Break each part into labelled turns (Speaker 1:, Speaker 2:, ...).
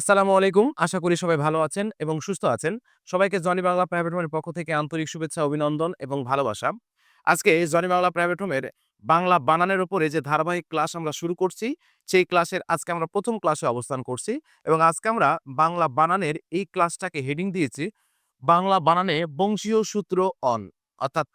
Speaker 1: আসসালামু আলাইকুম। আশা করি সবাই ভালো আছেন এবং সুস্থ আছেন। সবাইকে জনি বাংলা প্রাইভেট হোমের পক্ষ থেকে আন্তরিক শুভেচ্ছা, অভিনন্দন এবং ভালোবাসা। আজকে জনি বাংলা প্রাইভেট হোমের বাংলা বানানের উপরে যে ধারাবাহিক ক্লাস আমরা শুরু করছি, সেই ক্লাসের আজকে আমরা প্রথম ক্লাসে অবস্থান করছি এবং আজকে আমরা বাংলা বানানের এই ক্লাসটাকে হেডিং দিয়েছি, বাংলা বানানে বংশীয় সূত্র অন। অর্থাৎ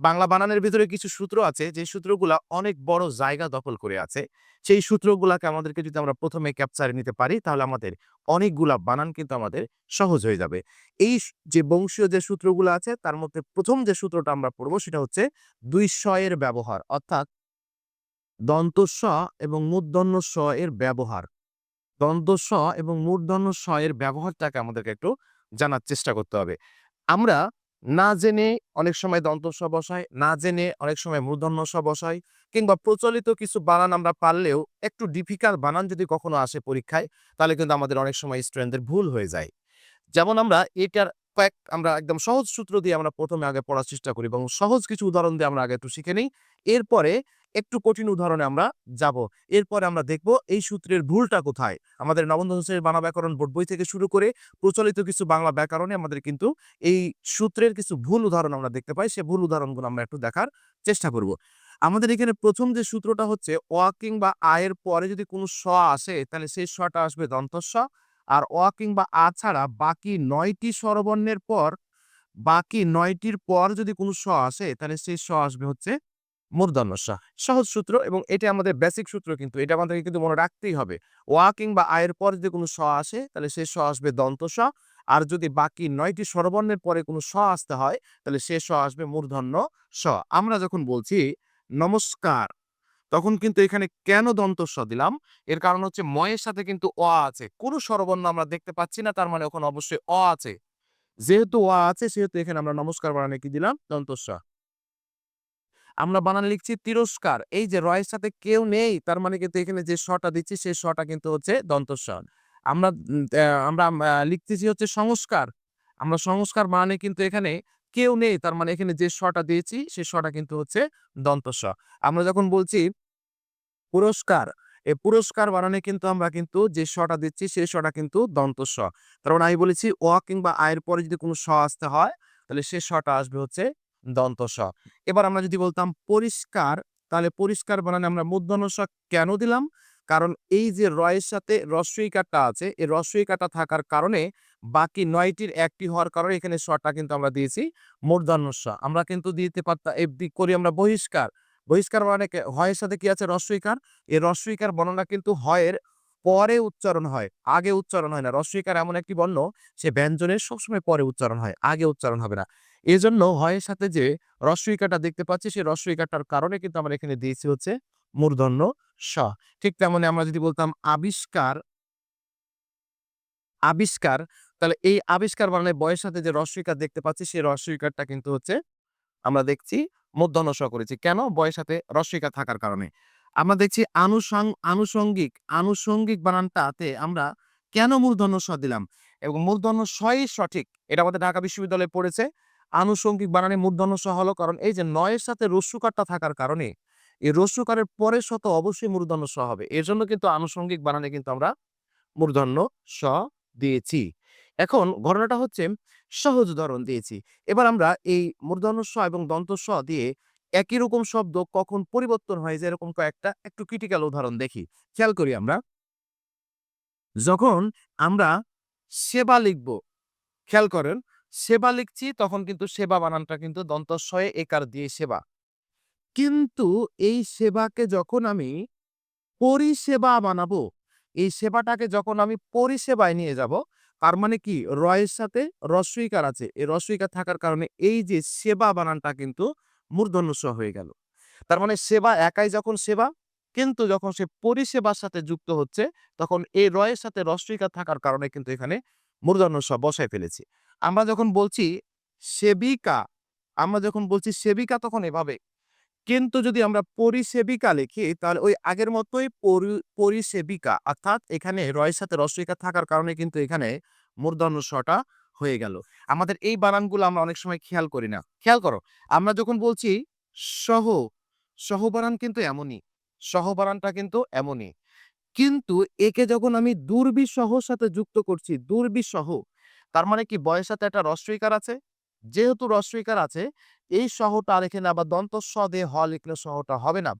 Speaker 1: বাংলা বানানের ভিতরে কিছু সূত্র আছে, যে সূত্রগুলা অনেক বড় জায়গা দখল করে আছে। সেই সূত্রগুলাকে আমাদেরকে যদি আমরা ১ম এ ক্যাপচারে নিতে পারি, তাহলে আমাদের অনেকগুলা বানান কিন্তু আমাদের সহজ হয়ে যাবে। এই যে বংশীয় যে সূত্রগুলো আছে, তার মধ্যে প্রথম যে সূত্রটা আমরা পড়ব সেটা হচ্ছে ২ স এর ব্যবহার। অর্থাৎ দন্ত স এবং মূর্ধন্য স এর ব্যবহার। দন্ত স এবং মূর্ধন্য স এর ব্যবহারটাকে আমাদেরকে একটু জানার চেষ্টা করতে হবে। আমরা না জেনে অনেক সময় দন্ত বসায় না জেনে অনেক সময় মূর্ধন্য স বসায় কিংবা প্রচলিত কিছু বানান আমরা পারলেও একটু ডিফিকাল্ট বানান যদি কখনো আসে পরীক্ষায়, তাহলে কিন্তু আমাদের অনেক সময় স্টুডেন্টদের ভুল হয়ে যায়। যেমন আমরা এটার কয়েক আমরা একদম সহজ সূত্র দিয়ে আমরা প্রথমে আগে পড়ার চেষ্টা করি এবং সহজ কিছু উদাহরণ দিয়ে আমরা আগে একটু শিখে নিই এরপরে একটু কঠিন উদাহরণে আমরা যাব। এরপরে আমরা দেখব এই সূত্রের ভুলটা কোথায়? আমাদের দশম শ্রেণির বাংলা ব্যাকরণ বোর্ড বই থেকে শুরু করে প্রচলিত কিছু বাংলা ব্যাকরণে আমাদের কিন্তু এই সূত্রের কিছু ভুল উদাহরণ আমরা দেখতে পাই। সে ভুল উদাহরণগুলো আমরা একটু দেখার চেষ্টা করব। আমাদের এখানে প্রথম যে সূত্রটা হচ্ছে অ কিংবা আয়ের পরে যদি কোনো স আসে, তাহলে সেই সটা আসবে দন্ত স। আর অ কিংবা আ ছাড়া বাকি নয়টি স্বরবর্ণের পর বাকি নয়টির পর যদি কোনো স আসে, তাহলে সেই স আসবে হচ্ছে মূর্ধন্য স। সহজ সূত্র এবং এটা আমাদের বেসিক সূত্র কিন্তু এটা আমাদেরকে কিন্তু মনে রাখতেই হবে। অ কিংবা আয়ের পর যদি কোনো স আসে, তাহলে সে স আসবে দন্ত স। আর যদি বাকি নয়টি স্বরবর্ণের পরে কোনো স আসতে হয়, তাহলে সে স আসবে মূর্ধন্য স। আমরা যখন বলছি নমস্কার, তখন কিন্তু এখানে কেন দন্ত স দিলাম? এর কারণ হচ্ছে ময়ের সাথে কিন্তু অ আছে। কোনো স্বরবর্ণ আমরা দেখতে পাচ্ছি না, তার মানে ওখানে অবশ্যই অ আছে। যেহেতু অ আছে, সেহেতু এখানে আমরা নমস্কার বানানে কি দিলাম? দন্ত স। আমরা বানান লিখছি তিরস্কার। এই যে রয়ের সাথে কেউ নেই, তার মানে কিন্তু এখানে যে সটা দিচ্ছি, সেই শটা কিন্তু হচ্ছে দন্ত স। আমরা আমরা লিখতেছি হচ্ছে সংস্কার। আমরা সংস্কার মানে কিন্তু এখানে কেউ নেই, তার মানে এখানে যে শটা দিয়েছি, সেই সটা কিন্তু হচ্ছে দন্ত স। আমরা যখন বলছি পুরস্কার, এই পুরস্কার বানানে কিন্তু আমরা কিন্তু যে সটা দিচ্ছি, সেই শটা কিন্তু দন্ত স। তার মানে আমি বলেছি অ কিংবা আয়ের পরে যদি কোনো স আসতে হয়, তাহলে সে শটা আসবে হচ্ছে দন্ত স। এবার আমরা যদি বলতাম পরিষ্কার, তাহলে পরিষ্কার বানানে আমরা মূর্ধন্য স কেন দিলাম? কারণ এই যে রয়ের সাথে কারটা আছে, এই কারটা থাকার কারণে বাকি নয়টির একটি হওয়ার কারণে এখানে সটা কিন্তু আমরা দিয়েছি মূর্ধন্য স। আমরা কিন্তু দিতে পারতাম এ দি করি আমরা বহিষ্কার। বহিষ্কার মানে কে হ এর সাথে কি আছে? হ্রস্ব ই কার। এই হ্রস্ব ই কার বর্ণনা কিন্তু হ এর পরে উচ্চারণ হয়, আগে উচ্চারণ হয় না। হ্রস্ব ই কার এমন একটি বর্ণ, সে ব্যঞ্জনের সবসময় পরে উচ্চারণ হয়, আগে উচ্চারণ হবে না। এজন্য হ এর সাথে যে হ্রস্ব ই দেখতে পাচ্ছি, সেই ই কারণে কিন্তু আমরা এখানে দিয়েছি হচ্ছে মূর্ধন্য স। ঠিক তেমনি আমরা যদি বলতাম আবিষ্কার আবিষ্কার, তাহলে এই আবিষ্কার বানানে ব এর সাথে যে হ্রস্ব ই দেখতে পাচ্ছি, সেই ই কিন্তু হচ্ছে আমরা দেখছি মূর্ধন্য স করেছি। কেন? ব এর সাথে হ্রস্ব ই কার থাকার কারণে। আমরা দেখছি আনুষাং আনুষঙ্গিক, আনুষঙ্গিক বানানটাতে আমরা কেন মূর্ধন্য স দিলাম? এবং মূর্ধন্য স-ই সঠিক। এটা আমাদের ঢাকা বিশ্ববিদ্যালয়ে পড়েছে। আনুষঙ্গিক বানানে মূর্ধন্য স হলো কারণ এই যে নয়ের সাথে হ্রস্বকারটা থাকার কারণে, এই হ্রস্বকারের পরের শত অবশ্যই মূর্ধন্য স হবে। জন্য কিন্তু আনুষঙ্গিক বানানে কিন্তু আমরা মূর্ধন্য স দিয়েছি। এখন ঘটনাটা হচ্ছে সহজ উদাহরণ দিয়েছি। এবার আমরা এই মূর্ধন্য স এবং দন্ত স দিয়ে একই রকম শব্দ কখন পরিবর্তন হয়, যে এরকম কয়েকটা একটু ক্রিটিক্যাল উদাহরণ দেখি। খেয়াল করি আমরা। যখন আমরা সেবা লিখব, খেয়াল করেন, সেবা লিখছি তখন কিন্তু সেবা বানানটা কিন্তু দন্ত স এ একার দিয়ে সেবা। কিন্তু এই সেবাকে যখন আমি পরিষেবা বানাবো, এই সেবাটাকে যখন আমি পরিষেবায় নিয়ে যাব, তার মানে কি? রয়ের সাথে হ্রস্ব ই কার আছে। এই হ্রস্ব ই কার থাকার কারণে এই যে সেবা বানানটা কিন্তু মূর্ধন্য হয়ে গেল। তার মানে সেবা একাই যখন সেবা, কিন্তু যখন সে পরিষেবার সাথে যুক্ত হচ্ছে, তখন এই রয়ের সাথে হ্রস্ব ই কার থাকার কারণে কিন্তু এখানে মূর্ধন্য বসায় ফেলেছি। আমরা যখন বলছি সেবিকা, আমরা যখন বলছি সেবিকা তখন এভাবে। কিন্তু যদি আমরা পরিসেবিকা লিখি, তাহলে ওই আগের মতোই পরিসেবিকা অর্থাৎ এখানে রয়ের সাথে কার থাকার কারণে কিন্তু এখানে মূর্ধন্য সটা হয়ে গেল। আমাদের এই বানানগুলো আমরা অনেক সময় খেয়াল করি না। খেয়াল করো, আমরা যখন বলছি সহ, সহ বানান কিন্তু এমনই। সহ বানানটা কিন্তু এমনই। কিন্তু একে যখন আমি দুর্বিসহর সাথে যুক্ত করছি দুর্বিসহ তার মানে কি বয়ের সাথে একটা রস্বইকার আছে? যেহেতু রস্বইকার আছে, এই সহটা আর এখানে আবার দন্ত স দিয়ে হ লিখলে সহটা হবে না।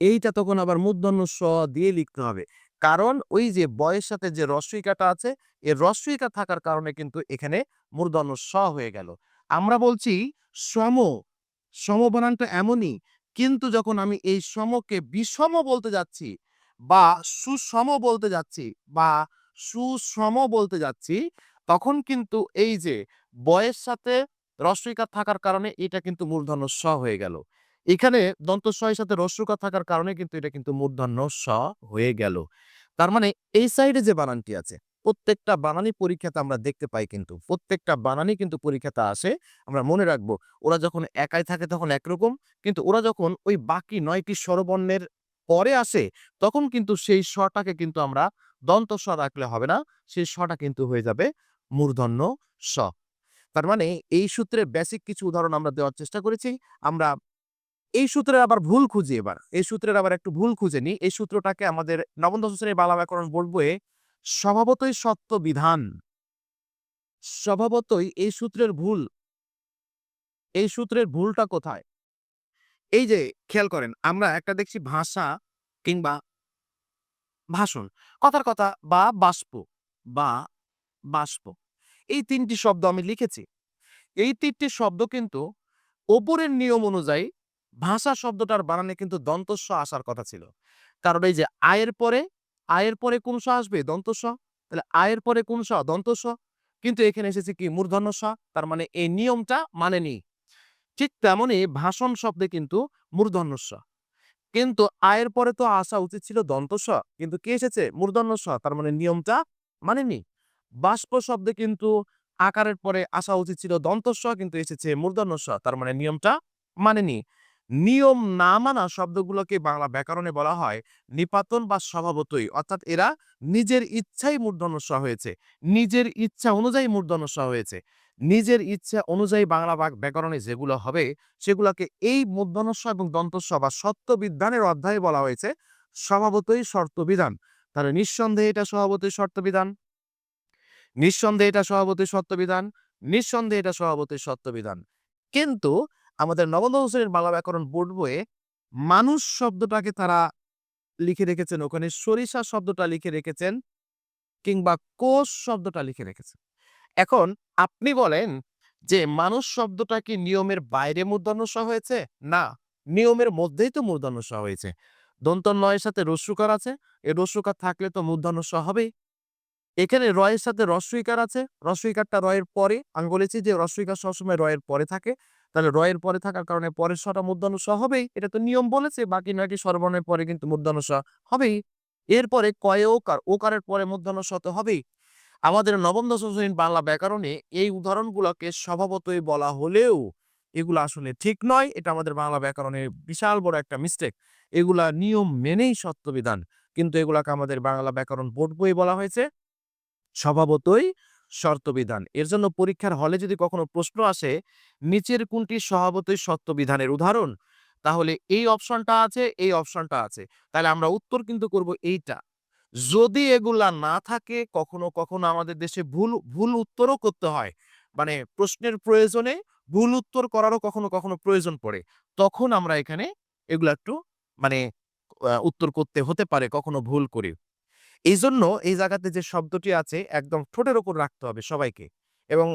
Speaker 1: এইটা তখন আবার মূর্ধন্য স দিয়ে লিখতে হবে। কারণ ওই যে বয়ের সাথে যে রস্বইকাটা আছে এই রস্বইকা থাকার কারণে কিন্তু এখানে মূর্ধন্য স হয়ে গেল। আমরা বলছি সম সম বানানটা এমনই, কিন্তু যখন আমি এই সমকে বিষম বলতে যাচ্ছি বা সুষম বলতে যাচ্ছি বা সুষম বলতে যাচ্ছি, তখন কিন্তু এই যে বয়ের সাথে রস্বইকার থাকার কারণে এটা কিন্তু মূর্ধন্য স হয়ে গেল। এখানে দন্ত এর সাথে রস্যকার থাকার কারণে কিন্তু এটা কিন্তু মূর্ধন্য স হয়ে গেল। তার মানে এই সাইডে যে বানানটি আছে, প্রত্যেকটা বানানি পরীক্ষাতে আমরা দেখতে পাই কিন্তু, প্রত্যেকটা বানানি কিন্তু পরীক্ষাতে আসে। আমরা মনে রাখব, ওরা যখন একাই থাকে তখন একরকম, কিন্তু ওরা যখন ওই বাকি নয়টি স্বরবর্ণের পরে আসে, তখন কিন্তু সেই স্বটাকে কিন্তু আমরা দন্ত স রাখলে হবে না সেই স্বটা কিন্তু হয়ে যাবে মূর্ধন্য স তার মানে এই সূত্রের বেসিক কিছু উদাহরণ আমরা দেওয়ার চেষ্টা করেছি, আমরা এই সূত্রের আবার ভুল খুঁজি এবার, এই সূত্রের আবার একটু ভুল খুঁজে নিই, এই সূত্রটাকে আমাদের নবম দশম শ্রেণির বাংলা ব্যাকরণ বোর্ড বইয়ে স্বভাবতই সত্য বিধান স্বভাবতই এই সূত্রের ভুল, এই সূত্রের ভুলটা কোথায়? এই যে, খেয়াল করেন, আমরা একটা দেখছি ভাষা কিংবা ভাষণ, কথার কথা বা বাষ্প বা বাষ্প। এই তিনটি শব্দ আমি লিখেছি। এই তিনটি শব্দ কিন্তু ওপরের নিয়ম অনুযায়ী ভাষা শব্দটার বানানে কিন্তু দন্তস্ব আসার কথা ছিল। কারণ এই যে আয়ের পরে আয়ের পরে কোন স আসবে? দন্তস্ব। তাহলে আয়ের পরে কোন স? দন্তস্ব। কিন্তু এখানে এসেছে কি? মূর্ধন্য স। তার মানে এই নিয়মটা মানেনি ঠিক তেমনি ভাষণ শব্দে কিন্তু মূর্ধন্য স। কিন্তু আয়ের পরে তো আসা উচিত ছিল দন্তস্ব কিন্তু কে এসেছে? মূর্ধন্য স তার মানে নিয়মটা মানেনি বাষ্প শব্দে কিন্তু আকারের পরে আসা উচিত ছিল দন্তস্ব কিন্তু এসেছে মূর্ধন্য স তার মানে নিয়মটা মানেনি নিয়ম না মানা শব্দগুলোকে বাংলা ব্যাকরণে বলা হয় নিপাতন বা স্বভাবতই। অর্থাৎ এরা নিজের ইচ্ছাই মূর্ধন্যস্ব হয়েছে। নিজের ইচ্ছা অনুযায়ী মূর্ধন্যস্ব হয়েছে। নিজের ইচ্ছা অনুযায়ী বাংলা ব্যাকরণে যেগুলো হবে, সেগুলোকে এই মূর্ধন্যস্ব এবং দন্তস্ব বা সত্য বিধানের অধ্যায়ে বলা হয়েছে স্বভাবতই শর্তবিধান। তাহলে নিঃসন্দেহে এটা স্বভাবতই শর্তবিধান? নিঃসন্দেহে এটা স্বভাবতই সত্য বিধান নিঃসন্দেহে এটা স্বভাবতই সত্য বিধান কিন্তু আমাদের নবম শ্রেণির বাংলা ব্যাকরণ বোর্ড বইয়ে মানুষ শব্দটাকে তারা লিখে রেখেছেন। ওখানে সরিষা শব্দটা লিখে রেখেছেন কিংবা কোষ শব্দটা লিখে রেখেছেন। এখন আপনি বলেন যে মানুষ শব্দটা কি নিয়মের বাইরে মূর্ধন্য হয়েছে? না, নিয়মের মধ্যেই তো মূর্ধন্য হয়েছে। দন্ত নয়ের সাথে রস্যুকার আছে এই রস্যুকার থাকলে তো মূর্ধন্য হবেই। এখানে রয়ের সাথে রস্বইকার আছে রস্বইকারটা রয়ের পরে, আমি বলেছি যে রস্বইকার সবসময় রয়ের পরে থাকে। তাহলে রয়ের পরে থাকার কারণে পরের স্বটা মূর্ধন্য স হবেই। এটা তো নিয়ম বলেছে, বাকি নয়টি স্বরবর্ণের পরে কিন্তু মূর্ধন্য স হবেই। এরপরে কয়ে ওকার, ওকারের পরে মূর্ধন্য স তো হবেই। আমাদের নবম, দশম বাংলা ব্যাকরণে এই উদাহরণগুলোকে স্বভাবতই বলা হলেও এগুলো আসলে ঠিক নয়। এটা আমাদের বাংলা ব্যাকরণের বিশাল বড় একটা মিস্টেক এগুলা নিয়ম মেনেই সত্যবিধান কিন্তু এগুলাকে আমাদের বাংলা ব্যাকরণ বোর্ড বই বলা হয়েছে। স্বভাবতই শর্তবিধান। এর জন্য পরীক্ষার হলে যদি কখনো প্রশ্ন আসে, নিচের কোনটি স্বভাবতই সত্যবিধানের উদাহরণ? তাহলে এই অপশনটা আছে, এই অপশনটা আছে। তাহলে আমরা উত্তর কিন্তু করব এইটা। যদি এগুলা না থাকে, কখনো কখনো আমাদের দেশে ভুল ভুল উত্তরও করতে হয়। মানে প্রশ্নের প্রয়োজনে ভুল উত্তর করারও কখনো কখনো প্রয়োজন পড়ে। তখন আমরা এখানে এগুলা একটু মানে উত্তর করতে হতে পারে, কখনো ভুল করি। এই জন্য এই জায়গাতে যে শব্দটি আছে, একদম ঠোঁটের ওপর রাখতে হবে সবাইকে। এবং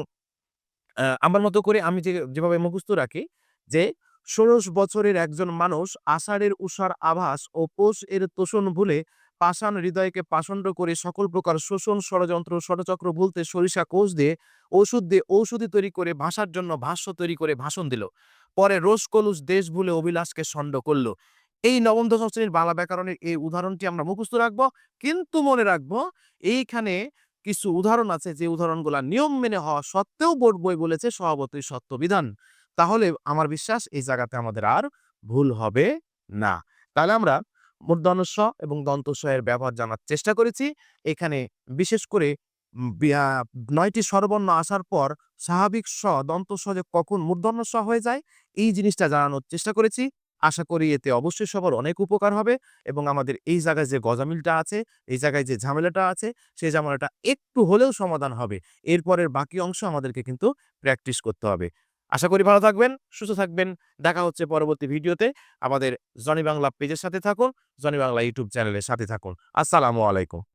Speaker 1: আমার মতো করে আমি যে, যেভাবে মুখস্থ রাখি যে, ষোড়শ বছরের একজন মানুষ আষাঢ়ের উষার আভাস ও পোষ এর তোষণ ভুলে পাষাণ হৃদয়কে পাষণ্ড করে সকল প্রকার শোষণ, ষড়যন্ত্র, ষড়চক্র ভুলতে সরিষা কোষ দিয়ে ওষুধ দিয়ে ঔষধি তৈরি করে ভাষার জন্য ভাষ্য তৈরি করে ভাষণ দিল। পরে রোষ কলুষ দেশ ভুলে অভিলাষকে ষণ্ড করল। এই নবম, দশম শ্রেণির বাংলা ব্যাকরণের এই উদাহরণটি আমরা মুখস্থ রাখব। কিন্তু মনে রাখব, এইখানে কিছু উদাহরণ আছে যে উদাহরণগুলা নিয়ম মেনে হওয়া সত্ত্বেও বোর্ড বই বলেছে স্বভাবতই সত্য বিধান। তাহলে আমার বিশ্বাস এই জায়গাতে আমাদের আর ভুল হবে না। তাহলে আমরা মূর্ধনস্ব এবং দন্তস্ব এর ব্যবহার জানার চেষ্টা করেছি। এখানে বিশেষ করে নয়টি স্বরবর্ণ আসার পর স্বাভাবিক স দন্তস্ব যে কখন মূর্ধন্য স হয়ে যায়, এই জিনিসটা জানানোর চেষ্টা করেছি। আশা করি এতে অবশ্যই সবার অনেক উপকার হবে এবং আমাদের এই জায়গায় যে গজামিলটা আছে, এই জায়গায় যে ঝামেলাটা আছে, সেই ঝামেলাটা একটু হলেও সমাধান হবে। এরপরের বাকি অংশ আমাদেরকে কিন্তু প্র্যাকটিস করতে হবে। আশা করি ভালো থাকবেন, সুস্থ থাকবেন। দেখা হচ্ছে পরবর্তী ভিডিওতে। আমাদের জনি বাংলা পেজের সাথে থাকুন, জনি বাংলা ইউটিউব চ্যানেলের সাথে থাকুন। আসসালামু আলাইকুম।